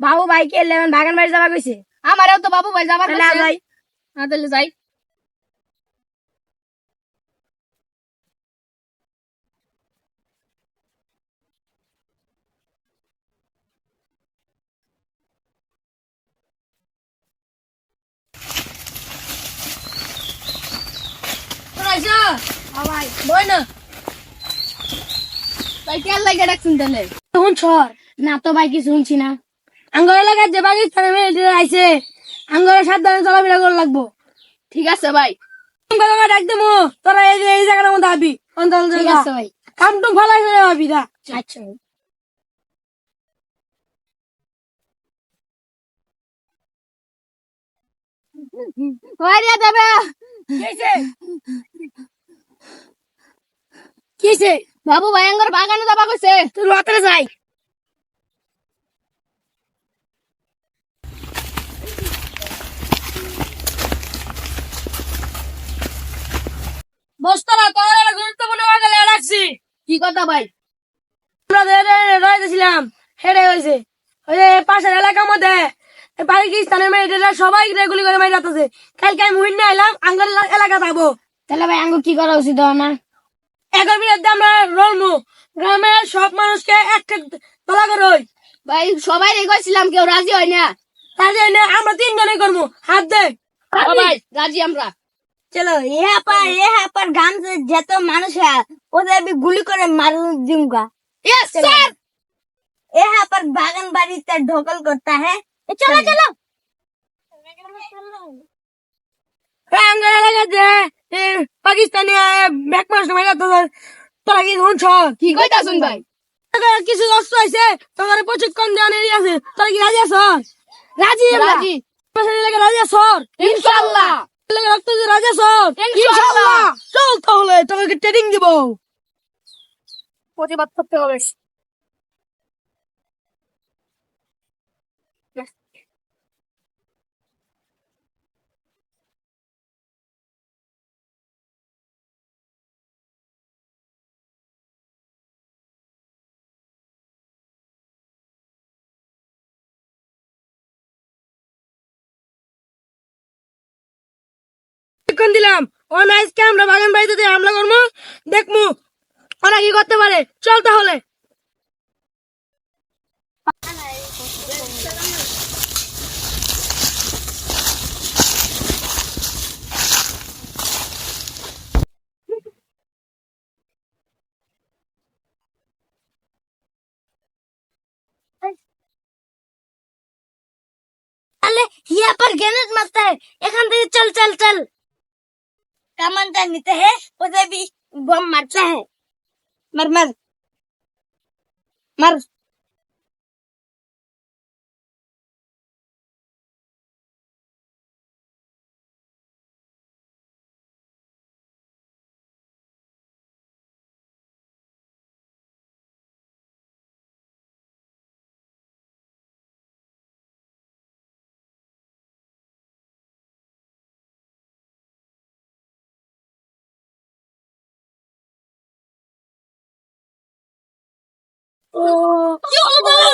বাবু ভাইকে লেমন বাগান বাড়ি যাবা কইছে? আমারও তো বাবু ভাই যাবার তাহলে যাই। তাহলে যাই। না। তাহলে? ছর না তো ভাই কিছু শুনছি না। আঙ্গর এলাকার যে পাকিস্তানের মেয়েটিরা আইছে আঙ্গরের সাবধানে চলাফেরা করে লাগবো। ঠিক আছে ভাই। তোমাকে ডাক দেবো তোরা এই যে এই জায়গার মধ্যে আবি ঠিক আছে ভাই। কাম টুম ফালাই করে আবি দা আচ্ছা ভাইয়া দেবে? কিসে? কিসে? বাবু ভাইয়াঙ্গর বাগানে যাবা কইছে? তুই রাত্রে যাই বস্তরা তোর একটা গুরুত্বপূর্ণ বাগালে রাখছি কি কথা ভাই? আমরা রয়েছিলাম হেরে হয়েছে। ওই যে পাশের এলাকার মধ্যে এই পাকিস্তানের মেয়েটা সবাই গুলি করে মারি যাচ্ছে। কালকে আমি হুইন এলাম আঙ্গর এলাকা তাহলে ভাই কি করা উচিত আমার? এগার বিরুদ্ধে আমরা রলমু। গ্রামের সব মানুষকে একটা তোলা করই ভাই সবাই কেউ রাজি হয় না। তার জন্য আমরা তিনজনে করব হাত দে। ভাই। রাজি আমরা। চলো यहाँ पर यहाँ पर गांव से जतो मानुष है उधर भी गुली करे मार दूंगा यस सर यहाँ पर बागन बाड़ी तक ढोकल करता है चलो चलो পাকিস্তানি ব্যাক মাস মারা তোর তোরা কি শুনছ কি কইতাছুন ভাই কিছু অস্ত্র আছে তোমার প্রশিক্ষণ দেওয়ার এরিয়া আছে তোরা কি রাজি আছ রাজি আমরা। রাজি পাশের এলাকায় রাজি আছ ইনশাআল্লাহ রাজি ইনশাআল্লাহ। চল তাহলে তোকে ট্রেনিং দিব? প্রতিবাদ করতে হবে। প্রশিক্ষণ দিলাম। অন আজকে আমরা বাগান বাড়িতে দিয়ে হামলা করব দেখমু ওরা কি করতে পারে। চল তাহলে। আরে হিয়া পর গ্যানেট মারতে। এখান থেকে চল চল চল। कमानटा नीचे है उधर भी बम मारता है। मर मर। मर।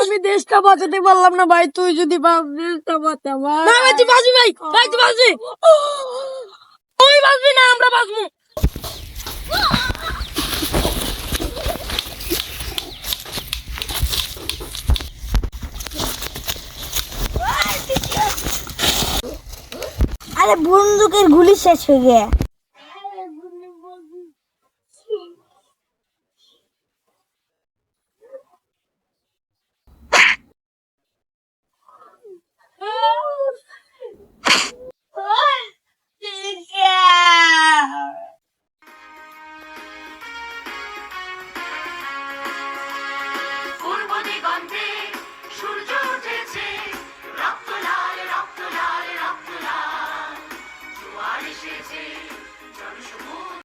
আমি দেশটা বাঁচাতে পারলাম না ভাই তুই যদি দেশটা বাঁচা ভাই। না তুই বাঁচবি ভাই। ভাই তুই বাঁচবি। তুই বাঁচবি না আমরা বাঁচবো। আরে বন্দুকের গুলি শেষ হয়ে গিয়ে।